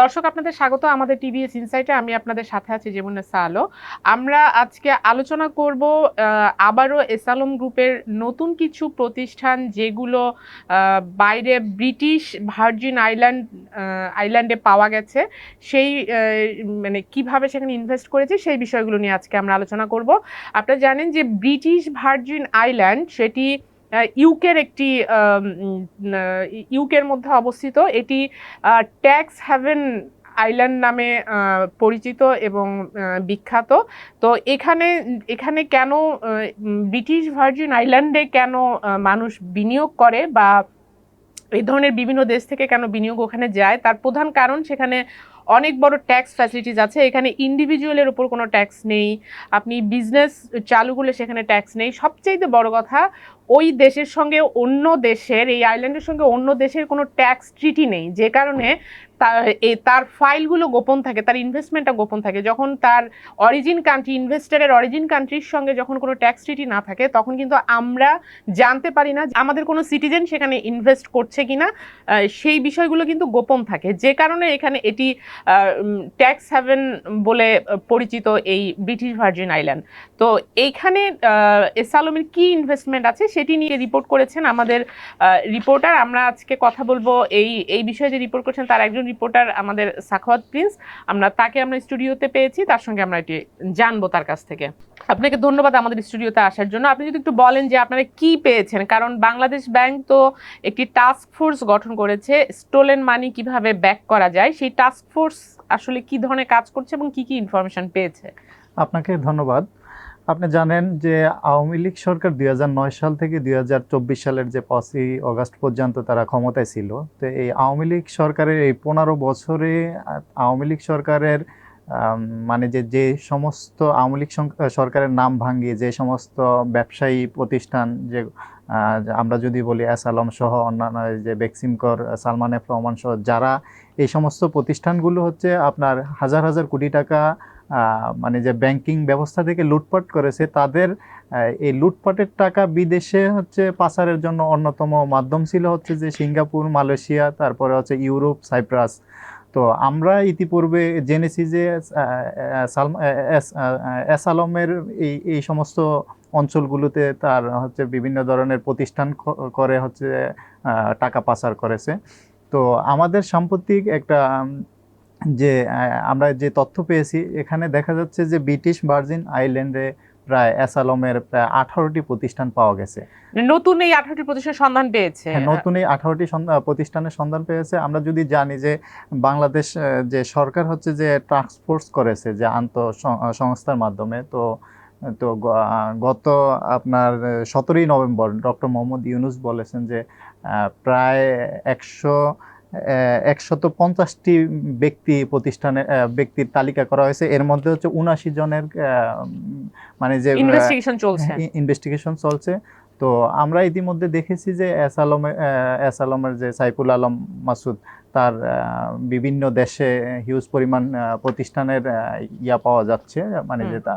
দর্শক, আপনাদের স্বাগত আমাদের টিভিএস ইনসাইটে। আমি আপনাদের সাথে আছি যেমন আলো আমরা আজকে আলোচনা করব আবারও এসালম গ্রুপের নতুন কিছু প্রতিষ্ঠান যেগুলো বাইরে ব্রিটিশ ভার্জিন আইল্যান্ড আইল্যান্ডে পাওয়া গেছে। সেই মানে কীভাবে সেখানে ইনভেস্ট করেছে সেই বিষয়গুলো নিয়ে আজকে আমরা আলোচনা করব। আপনারা জানেন যে ব্রিটিশ ভার্জিন আইল্যান্ড, সেটি ইউকের একটি ইউকের মধ্যে অবস্থিত। এটি ট্যাক্স হ্যাভেন আইল্যান্ড নামে পরিচিত এবং বিখ্যাত। তো এখানে এখানে কেন ব্রিটিশ ভার্জিন আইল্যান্ডে কেন মানুষ বিনিয়োগ করে বা এই ধরনের বিভিন্ন দেশ থেকে কেন বিনিয়োগ ওখানে যায়, তার প্রধান কারণ সেখানে অনেক বড় ট্যাক্স ফ্যাসিলিটিস আছে। এখানে ইন্ডিভিজুয়ালের উপর কোনো ট্যাক্স নেই। আপনি বিজনেস চালু করলে সেখানে ট্যাক্স নেই। সবচেয়ে বড় কথা, ওই দেশের সঙ্গে অন্য দেশের, এই আইল্যান্ডের সঙ্গে অন্য দেশের কোনো ট্যাক্স ট্রিটি নেই। যে কারণে তার তার ফাইলগুলো গোপন থাকে তার ইনভেস্টমেন্টটা গোপন থাকে। যখন তার অরিজিন কান্ট্রি ইনভেস্টারের অরিজিন কান্ট্রির সঙ্গে যখন কোনো ট্যাক্স ট্রিটি না থাকে তখন কিন্তু আমরা জানতে পারি না আমাদের কোনো সিটিজেন সেখানে ইনভেস্ট করছে কিনা। আহ, সেই বিষয়গুলো কিন্তু গোপন থাকে। যে কারণে এখানে এটি ট্যাক্স হ্যাভেন বলে পরিচিত এই ব্রিটিশ ভার্জিন আইল্যান্ড তো এইখানে আহ, এসালমের কী ইনভেস্টমেন্ট আছে সেটি নিয়ে রিপোর্ট করেছেন আমাদের রিপোর্টার আমরা আজকে কথা বলব এই এই বিষয়ে যে রিপোর্ট করেছেন তার একজন রিপোর্টার আমাদের সাখাওয়াত প্রিন্স, আমরা তাকে আমরা স্টুডিওতে পেয়েছি, তার সঙ্গে আমরা এটি জানব তার কাছ থেকে। আপনাকে ধন্যবাদ আমাদের স্টুডিওতে আসার জন্য। আপনি যদি একটু বলেন যে আপনারা কি পেয়েছেন, কারণ বাংলাদেশ ব্যাংক তো একটি টাস্ক ফোর্স গঠন করেছে স্টোলেন মানি কীভাবে ব্যাক করা যায়, সেই টাস্ক ফোর্স আসলে কি ধরনের কাজ করছে এবং কি কি ইনফরমেশন পেয়েছে? আপনাকে ধন্যবাদ। আপনি জানেন যে আওয়ামী লীগ সরকার দুই হাজার নয় সাল থেকে দুই হাজার চব্বিশ সালের যে পাঁচই অগাস্ট পর্যন্ত তারা ক্ষমতায় ছিল, তো এই আওয়ামী লীগ সরকারের এই পনেরো বছরে আওয়ামী লীগ সরকারের মানে যে যে সমস্ত আওয়ামী লীগ সরকারের নাম ভাঙিয়ে যে সমস্ত ব্যবসায়ী প্রতিষ্ঠান যে আমরা যদি বলি এস আলম সহ অন্যান্য যে বেক্সিমকর সালমান এফ রহমান সহ যারা, এই সমস্ত প্রতিষ্ঠানগুলো হচ্ছে আপনার হাজার হাজার কোটি টাকা মানে যে ব্যাংকিং ব্যবস্থা থেকে লুটপাট করেছে, তাদের এই লুটপাটের টাকা বিদেশে হচ্ছে পাচারের জন্য অন্যতম মাধ্যম ছিল হচ্ছে যে সিঙ্গাপুর, মালয়েশিয়া, তারপরে হচ্ছে ইউরোপ, সাইপ্রাস। তো আমরা ইতিপূর্বে জেনেছি যে এস আলমের এই এই সমস্ত অঞ্চলগুলোতে তার হচ্ছে বিভিন্ন ধরনের প্রতিষ্ঠান করে হচ্ছে টাকা পাচার করেছে। তো আমাদের সাম্প্রতিক একটা যে আমরা যে তথ্য পেয়েছি এখানে দেখা যাচ্ছে যে ব্রিটিশ ভার্জিন আইল্যান্ডে প্রায় অ্যাসালমের প্রায় আঠারোটি প্রতিষ্ঠান পাওয়া গেছে। নতুন এই আঠারোটি প্রতিষ্ঠান সন্ধান পেয়েছে। হ্যাঁ, নতুন এই আঠারোটি প্রতিষ্ঠানের সন্ধান পেয়েছে। আমরা যদি জানি যে বাংলাদেশ যে সরকার হচ্ছে যে টাস্ক ফোর্স করেছে যে আন্ত সংস্থার মাধ্যমে তো তো গত আপনার সতেরোই নভেম্বর ডক্টর মোহাম্মদ ইউনুস বলেছেন যে প্রায় একশো একশত পঞ্চাশটি ব্যক্তি প্রতিষ্ঠানে আহ, ব্যক্তির তালিকা করা হয়েছে। এর মধ্যে হচ্ছে উনাশি জনের মানে যে ইনভেস্টিগেশন চলছে। ইনভেস্টিগেশন চলছে। তো আমরা ইতিমধ্যে দেখেছি যে এস আলমের এস আলমের যে সাইফুল আলম মাসুদ তার বিভিন্ন দেশে হিউজ পরিমাণ প্রতিষ্ঠানের ইয়া পাওয়া যাচ্ছে। মানে যে তা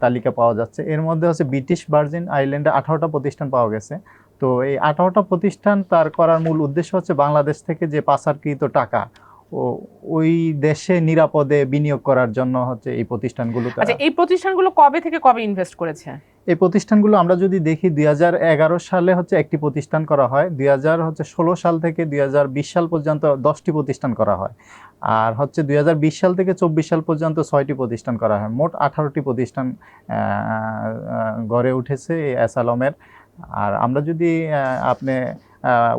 তালিকা পাওয়া যাচ্ছে। এর মধ্যে হচ্ছে ব্রিটিশ ভার্জিন আইল্যান্ডে আঠারোটা প্রতিষ্ঠান পাওয়া গেছে। তো এই আঠারোটা প্রতিষ্ঠান তার করার মূল উদ্দেশ্য হচ্ছে বাংলাদেশ থেকে যে পাচারকৃত টাকা ও ওই দেশে নিরাপদে বিনিয়োগ করার জন্য হচ্ছে এই প্রতিষ্ঠানগুলো আচ্ছা এই প্রতিষ্ঠানগুলো কবে থেকে কবে ইনভেস্ট করেছে? এই প্রতিষ্ঠানগুলো আমরা যদি দেখি দুই হাজার এগারো সালে হচ্ছে একটি প্রতিষ্ঠান করা হয় দুই হাজার হচ্ছে ষোলো সাল থেকে দুই হাজার বিশ সাল পর্যন্ত দশটি প্রতিষ্ঠান করা হয় আর হচ্ছে দুই হাজার বিশ সাল থেকে চব্বিশ সাল পর্যন্ত ছয়টি প্রতিষ্ঠান করা হয়। মোট আঠারোটি প্রতিষ্ঠান গড়ে উঠেছে এই অ্যাসালমের। আর আমরা যদি আপনি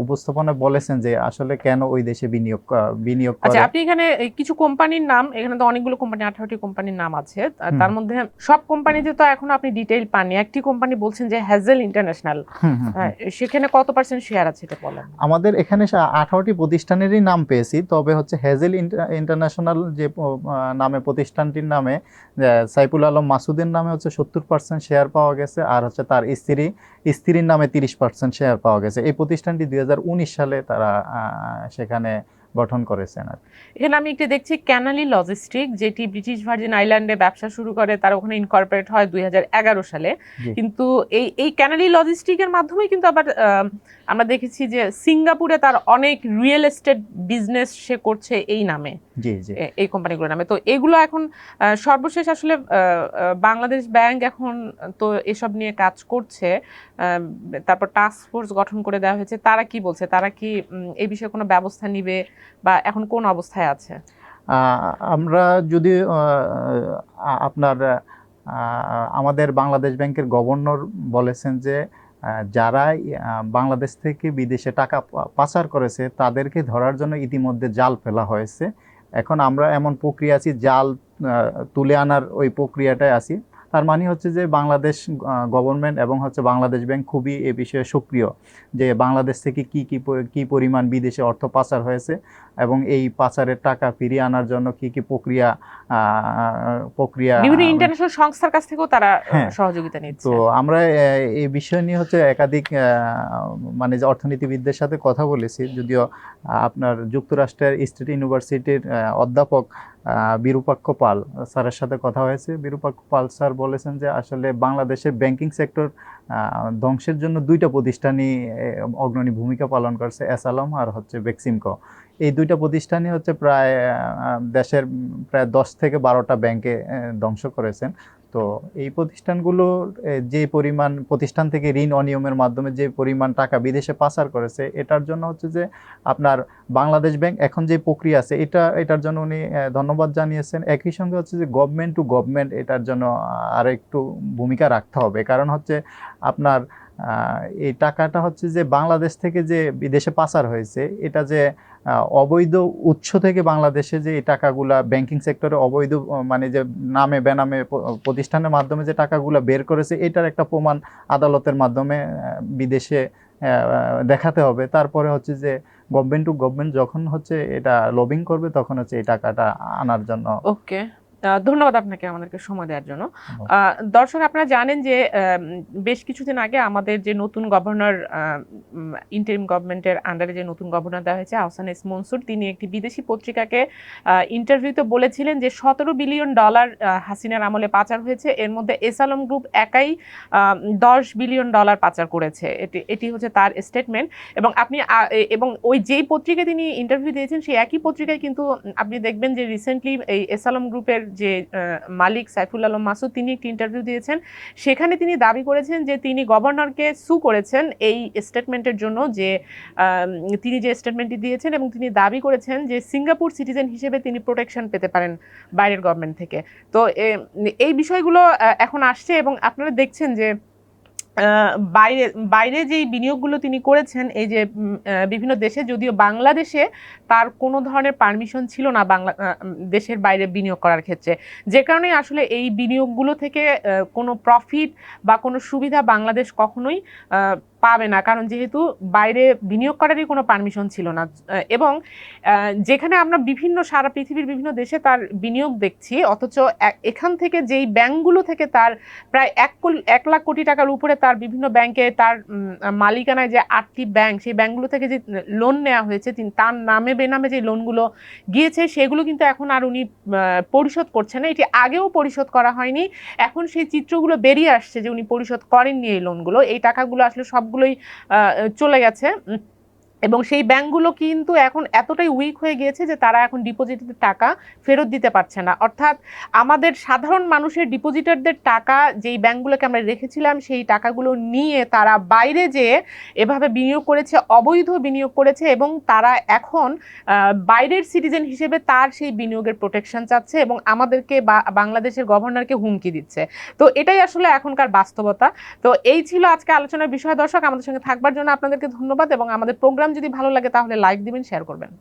উপস্থাপনা বলেছেন যে আসলে কেন ওই দেশে বিনিয়োগ বিনিয়োগ আচ্ছা আপনি এখানে কিছু কোম্পানির নাম এখানে তো অনেকগুলো কোম্পানি আঠারোটি কোম্পানির নাম আছে। তার মধ্যে সব কোম্পানিতে তো এখন আপনি ডিটেইল পাননি। একটি কোম্পানি বলছেন যে হ্যাজেল ইন্টারন্যাশনাল। সেখানে কত পার্সেন্ট শেয়ার আছে এটা বলেন? আমাদের এখানে আঠারোটি প্রতিষ্ঠানেরই নাম পেয়েছি তবে হচ্ছে হেজেল ইন্টার- ইন্টারন্যাশনাল যে নামে প্রতিষ্ঠানটির নামে সাইফুল আলম মাসুদের নামে হচ্ছে সত্তর পার্সেন্ট শেয়ার পাওয়া গেছে আর হচ্ছে তার স্ত্রী স্ত্রীর নামে তিরিশ পার্সেন্ট শেয়ার পাওয়া গেছে। এই প্রতিষ্ঠানটি দু হাজার উনিশ সালে তারা সেখানে গঠন করেছেন আর। এখানে আমি একটু দেখছি ক্যানালি লজিস্টিক যেটি ব্রিটিশ ভার্জিন আইল্যান্ডে ব্যবসা শুরু করে তার ওখানে ইনকর্পোরেট হয় দুই হাজার এগারো সালে। কিন্তু এই এই ক্যানালি লজিস্টিকের মাধ্যমে কিন্তু আবার আমরা দেখেছি যে সিঙ্গাপুরে তার অনেক রিয়েল এস্টেট বিজনেস সে করছে এই নামে। এই কোম্পানিগুলোর নামে। তো এগুলো এখন সর্বশেষ আসলে বাংলাদেশ ব্যাংক এখন তো এসব নিয়ে কাজ করছে তারপর টাস্ক ফোর্স গঠন করে দেওয়া হয়েছে। তারা কি বলছে? তারা কি এই বিষয়ে কোনো ব্যবস্থা নিবে? বা এখন কোন অবস্থায় আছে? আমরা যদি আপনার আমাদের বাংলাদেশ ব্যাংকের গভর্নর বলেছেন যে যারা বাংলাদেশ থেকে বিদেশে টাকা পাচার করেছে, তাদেরকে ধরার জন্য ইতিমধ্যে জাল ফেলা হয়েছে। এখন আমরা এমন প্রক্রিয়া আছি, জাল তুলে আনার ওই প্রক্রিয়াটায় আছি। তার মানে হচ্ছে যে বাংলাদেশ গভর্নমেন্ট এবং হচ্ছে বাংলাদেশ ব্যাংক খুবই এ বিষয়ে সক্রিয়। যে বাংলাদেশ থেকে কি কি পরিমাণ বিদেশে অর্থ পাচার হয়েছে এবং এই পাচারের টাকা ফিরিয়ে আনার জন্য কি কি প্রক্রিয়া প্রক্রিয়া বিভিন্ন ইন্টারন্যাশনাল সংস্থার কাছ থেকেও তারা হ্যাঁ। সহযোগিতা নিচ্ছে। তো আমরা এই বিষয় নিয়ে হচ্ছে একাধিক মানে যে অর্থনীতিবিদদের সাথে কথা বলেছি যদিও আপনার যুক্তরাষ্ট্রের স্টেট ইউনিভার্সিটির অধ্যাপক বিরূপাক্ষ পাল স্যারের সাথে কথা হয়েছে। বিরূপাক্ষ পাল স্যার বলেছেন যে আসলে বাংলাদেশের ব্যাংকিং সেক্টর ধ্বংসের জন্য দুইটা প্রতিষ্ঠানই অগ্রণী ভূমিকা পালন করছে এসালম আর হচ্ছে বেক্সিমকো এই দুইটা প্রতিষ্ঠানই হচ্ছে প্রায় দেশের প্রায় দশ থেকে বারোটা ব্যাংকে ধ্বংস করেছেন। তো এই প্রতিষ্ঠানগুলোর যে পরিমাণ প্রতিষ্ঠান থেকে ঋণ অনিয়মের মাধ্যমে যে পরিমাণ টাকা বিদেশে পাচার করেছে, এটার জন্য হচ্ছে যে আপনার বাংলাদেশ ব্যাংক এখন যে প্রক্রিয়া আছে, এটা, এটার জন্য উনি ধন্যবাদ জানিয়েছেন। একই সঙ্গে হচ্ছে যে গভর্নমেন্ট টু গভর্নমেন্ট এটার জন্য আর একটু ভূমিকা রাখতে হবে। কারণ হচ্ছে আপনার এই টাকাটা হচ্ছে যে বাংলাদেশ থেকে যে বিদেশে পাচার হয়েছে, এটা যে অবৈধ উৎস থেকে বাংলাদেশে যে এই টাকাগুলা ব্যাংকিং সেক্টরে অবৈধ মানে যে নামে বেনামে প্রতিষ্ঠানের মাধ্যমে যে টাকাগুলা বের করেছে, এটার একটা প্রমাণ আদালতের মাধ্যমে বিদেশে দেখাতে হবে। তারপরে হচ্ছে যে গভর্নমেন্ট টু গভর্নমেন্ট যখন হচ্ছে এটা লবিং করবে, তখন হচ্ছে এই টাকাটা আনার জন্য ওকে ধন্যবাদ আপনাকে আমাদেরকে সময় দেওয়ার জন্য। দর্শক আপনারা জানেন যে বেশ কিছুদিন আগে আমাদের যে নতুন গভর্নর ইন্টারিম গভর্নমেন্টের আন্ডারে যে নতুন গভর্নর দেওয়া হয়েছে আহসান এস মনসুর তিনি একটি বিদেশি পত্রিকাকে ইন্টারভিউতে বলেছিলেন যে সতেরো বিলিয়ন ডলার হাসিনার আমলে পাচার হয়েছে। এর মধ্যে এসালম গ্রুপ একাই দশ বিলিয়ন ডলার পাচার করেছে। এটি এটি হচ্ছে তার স্টেটমেন্ট এবং আপনি এবং ওই যেই পত্রিকায় তিনি ইন্টারভিউ দিয়েছেন সেই একই পত্রিকায় কিন্তু আপনি দেখবেন যে রিসেন্টলি এই এসালম গ্রুপের যে মালিক সাইফুল আলম মাসুদ, তিনি একটি ইন্টারভিউ দিয়েছেন। সেখানে তিনি দাবি করেছেন যে, তিনি গভর্নরকে সু করেছেন এই স্টেটমেন্টের জন্য যে তিনি যে স্টেটমেন্টটি দিয়েছেন এবং তিনি দাবি করেছেন যে, সিঙ্গাপুর সিটিজেন হিসেবে তিনি প্রোটেকশন পেতে পারেন বাইরের গভর্নমেন্ট থেকে। তো এই বিষয়গুলো এখন আসছে এবং আপনারা দেখছেন যে বাইরে বাইরে যেই বিনিয়োগগুলো তিনি করেছেন, এই যে বিভিন্ন দেশে, যদিও বাংলাদেশে তার কোনো ধরনের পারমিশন ছিল না বাংলা দেশের বাইরে বিনিয়োগ করার ক্ষেত্রে। যে কারণে আসলে এই বিনিয়োগগুলো থেকে কোনো প্রফিট বা কোনো সুবিধা বাংলাদেশ কখনোই পাবে না, কারণ যেহেতু বাইরে বিনিয়োগ করারই কোনো পারমিশন ছিল না। এবং যেখানে আমরা বিভিন্ন সারা পৃথিবীর বিভিন্ন দেশে তার বিনিয়োগ দেখছি, অথচ এখান থেকে যেই ব্যাংকগুলো থেকে তার প্রায় এক এক লাখ কোটি টাকার উপরে তার বিভিন্ন ব্যাংকে তার মালিকানায় যে আটটি ব্যাংক, সেই ব্যাংকগুলো থেকে যে লোন নেওয়া হয়েছে তার নামে বেনামে যে লোনগুলো গিয়েছে, সেগুলো কিন্তু এখন আর উনি পরিশোধ করছে না। এটি আগেও পরিশোধ করা হয়নি, এখন সেই চিত্রগুলো বেরিয়ে আসছে যে উনি পরিশোধ করেননি এই লোনগুলো এই টাকাগুলো আসলে সবগুলোই চলে গেছে। এবং সেই ব্যাংকগুলো কিন্তু এখন এতটাই উইক হয়ে গিয়েছে যে তারা এখন ডিপোজিটের টাকা ফেরত দিতে পারছে না। অর্থাৎ আমাদের সাধারণ মানুষের ডিপোজিটারদের টাকা, যেই ব্যাংকগুলোকে আমরা রেখেছিলাম, সেই টাকাগুলো নিয়ে তারা বাইরে যেয়ে এভাবে বিনিয়োগ করেছে, অবৈধ বিনিয়োগ করেছে এবং তারা এখন বাইরের সিটিজেন হিসেবে তার সেই বিনিয়োগের প্রোটেকশন চাচ্ছে এবং আমাদেরকে বাংলাদেশের গভর্নরকে হুমকি দিচ্ছে। তো এটাই আসলে এখনকার বাস্তবতা। তো এই ছিল আজকে আলোচনার বিষয়। দর্শক, আমাদের সঙ্গে থাকবার জন্য আপনাদেরকে ধন্যবাদ এবং আমাদের প্রোগ্রাম যদি ভালো লাগে তাহলে লাইক দিবেন শেয়ার করবেন।